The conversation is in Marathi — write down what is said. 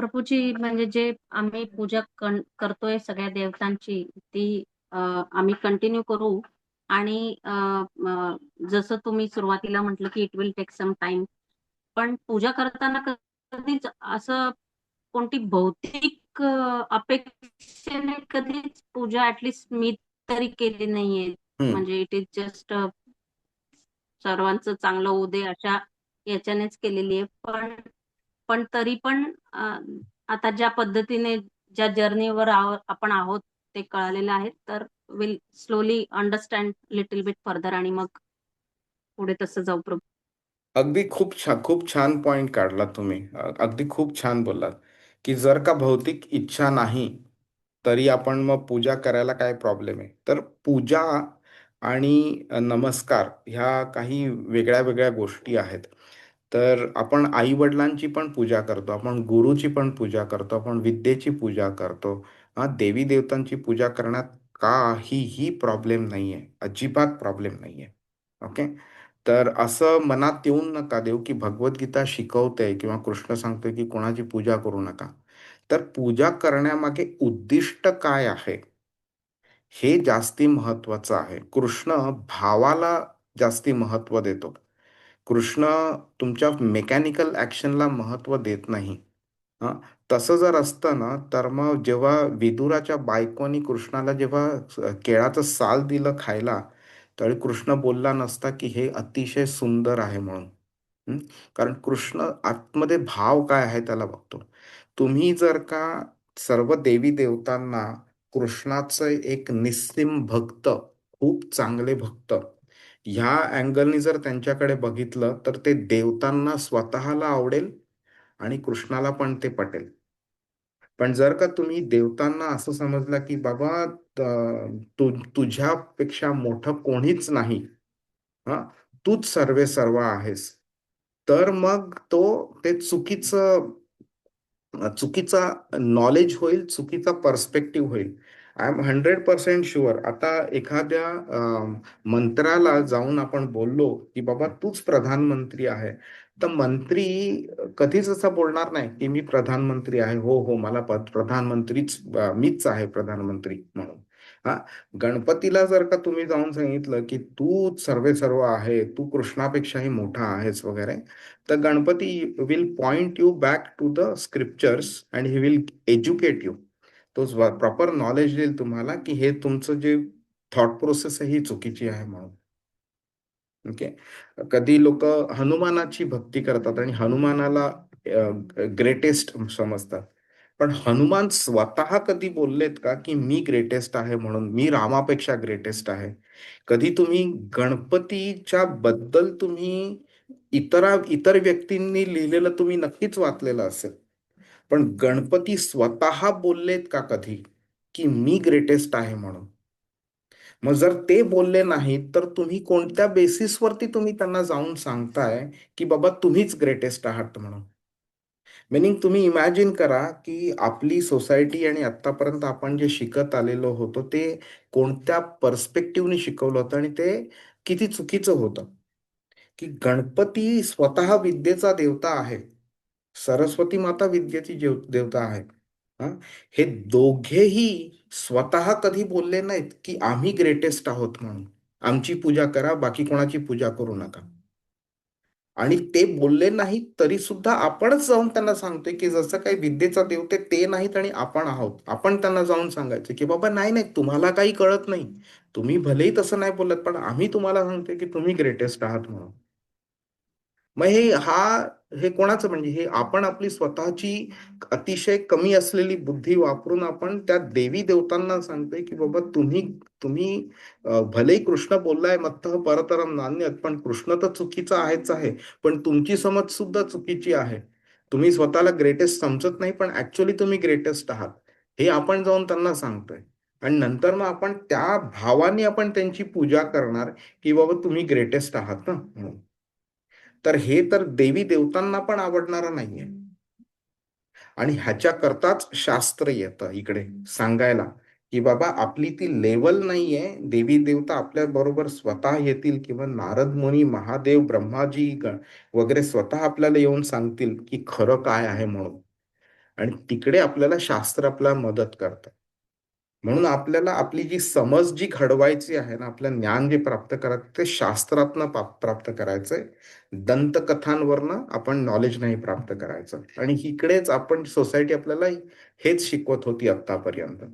प्रभूची म्हणजे जे आम्ही पूजा करतोय सगळ्या देवतांची ती आम्ही कंटिन्यू करू आणि जसं तुम्ही सुरुवातीला म्हटलं की it will take some time. पण पूजा करताना कधीच असं कोणती भौतिक अपेक्षेने कधीच पूजा ॲटलीस्ट मी तरी केली नाहीये. म्हणजे इट इज जस्ट सर्वांचं चांगलं दे अशा याच्यानेच केलेली आहे. पण पण तरी पण आता ज्या पद्धतीने ज्या जर्नीवर आपण आहोत ते कळालेलं आहे. तर will slowly understand little bit further आणि मग पुढे तसं जाऊ प्रभू. अगदी खूप छान खूप छान पॉइंट काढला तुम्ही. अगदी खूप छान बोललात, की जर का भौतिक इच्छा नाही, तरी आपण मग पूजा करायला काय प्रॉब्लेम आहे? तर पूजा आणि नमस्कार ह्या काही वेगळ्या-वेगळ्या गोष्टी आहेत. तर आपण आई-वडिलांची पण पूजा करतो, आपण गुरुची पण पूजा करतो, आपण विद्येची पूजा करतो. हा देवी-देवतांची पूजा करण्यात काहीही प्रॉब्लेम नाहीये. अजिबात प्रॉब्लेम नाही आहे ओके. तर असं मनात येऊन नका देऊ, की भगवद्गीता शिकवते किंवा कृष्ण सांगतोय, की कोणाची पूजा करू नका. तर पूजा करण्यामागे उद्दिष्ट काय आहे? हे जास्ती महत्त्वाचं आहे. कृष्ण भावाला जास्ती महत्त्व देतो. कृष्ण तुमच्या मेकॅनिकल ॲक्शनला महत्त्व देत नाही. हां, तसं जर असतं ना, तर मग जेव्हा विदुराच्या बायकोनी कृष्णाला जेव्हा केळाचं साल दिलं खायला, त्यावेळी कृष्ण बोलला नसता, की हे अतिशय सुंदर आहे म्हणून. कारण कृष्ण आतमध्ये भाव काय आहे त्याला बघतो. तुम्ही जर का सर्व देवी-देवतांना कृष्णाचं एक निस्सीम भक्त, खूप चांगले भक्त, ह्या अँगलनी जर त्यांच्याकडे बघितलं, तर ते देवतांना स्वतःला आवडेल आणि कृष्णाला पण ते पटेल. पण जर का तुम्ही देवतांना असं समजलं, की बाबा त तुझ्यापेक्षा मोठं कोणीच नाही. हा तूच सर्वे सर्व आहेस. तर मग तो ते चुकीचं चुकीचा नॉलेज होईल, चुकीचा पर्स्पेक्टिव्ह होईल. आय एम 100% शुअर आता एखाद्या मंत्र्याला जाऊन आपण बोललो, की "बाबा तूच प्रधानमंत्री आहे." तर मंत्री कधीच असं बोलणार नाही, की "मी प्रधानमंत्री आहे. हो, हो, मला प्रधानमंत्रीच मीच आहे प्रधानमंत्री म्हणून." हा गणपतीला जर का तुम्ही जाऊन सांगितलं, की तू सर्वे सर्व आहे, तू कृष्णापेक्षाही मोठा आहेस" वगैरे, तर Ganpati will point you back to the scriptures and he will educate you. तो प्रॉपर नॉलेज देईल तुम्हाला, की हे तुमचं जे थॉट प्रोसेस आहे ही चुकीची आहे म्हणून. ओके. कधी लोक हनुमानाची भक्ती करतात आणि हनुमानाला ग्रेटेस्ट समजतात. पण हनुमान स्वतः कधी बोललेत का, की मी ग्रेटेस्ट आहे म्हणून, मी रामापेक्षा ग्रेटेस्ट आहे. कधी तुम्ही गणपतीच्या बद्दल तुम्ही इतरा इतर व्यक्तींनी लिहिलेलं तुम्ही नक्कीच वाचलेलं असेल. पण गणपती स्वतः बोललेत का कधी, की मी ग्रेटेस्ट आहे म्हणून? मग जर ते बोलले नाहीत, तर तुम्ही कोणत्या बेसिसवरती तुम्ही त्यांना जाऊन सांगताय, की बाबा तुम्हीच ग्रेटेस्ट आहात म्हणून? मिनिंग तुम्ही इमॅजिन करा, की आपली सोसायटी आणि आत्तापर्यंत आपण जे शिकत आलेलो होतो, ते कोणत्या पर्स्पेक्टिव्हने शिकवलं होतं आणि ते किती चुकीचं होतं, की गणपती स्वतः विद्येचा देवता आहे. सरस्वती माता विद्येची जेव देवता आहे. हे दोघेही स्वतः कधी बोलले नाहीत, की आम्ही ग्रेटेस्ट आहोत म्हणून. आमची पूजा करा, बाकी कोणाची पूजा करू नका. आणि ते बोलले नाहीत तरी सुद्धा आपणच जाऊन त्यांना सांगतोय, की जसं काही विद्येचा देवते ते नाहीत आणि आपण आहोत. आपण त्यांना जाऊन सांगायचं, की "बाबा नाही, नाही तुम्हाला काही कळत नाही. तुम्ही भलेही तसं नाही बोलत, पण आम्ही तुम्हाला सांगतोय, की तुम्ही ग्रेटेस्ट आहात म्हणून." मग हे हा हे कोणाचं म्हणजे हे आपण आपली स्वतःची अतिशय कमी असलेली बुद्धी वापरून आपण त्या देवी-देवतांना सांगतोय, की बाबा तुम्ही तुम्ही भलेही कृष्ण बोललाय मत्त परतरम नान्यत पण कृष्ण तर चुकीचा आहेच आहे. पण तुमची समज सुद्धा चुकीची आहे. तुम्ही स्वतःला ग्रेटेस्ट समजत नाही, पण ऍक्च्युली तुम्ही ग्रेटेस्ट आहात. हे आपण जाऊन त्यांना सांगतोय. आणि नंतर मग आपण त्या भावाने आपण त्यांची पूजा करणार, की बाबा तुम्ही ग्रेटेस्ट आहात ना म्हणून. तर हे तर देवी-देवतांना पण आवडणारं नाहीये. आणि ह्याच्या करताच शास्त्र येतं इकडे सांगायला, की बाबा आपली ती लेवल नाहीये. देवी-देवता आपल्या बरोबर स्वतः येतील किंवा नारद मुनी, महादेव, ब्रह्माजी वगैरे स्वतः आपल्याला येऊन सांगतील, की खरं काय आहे म्हणून. आणि तिकडे आपल्याला शास्त्र आपल्याला मदत करतं म्हणून आपल्याला आपली जी समज जी घडवायची आहे ना आपलं ज्ञान जे प्राप्त करायचं ते शास्त्रातनं प्राप्त करायचंय. दंतकथांवरनं आपण नॉलेज नाही प्राप्त करायचं. आणि इकडेच आपण सोसायटी आपल्याला हेच शिकवत होती आतापर्यंत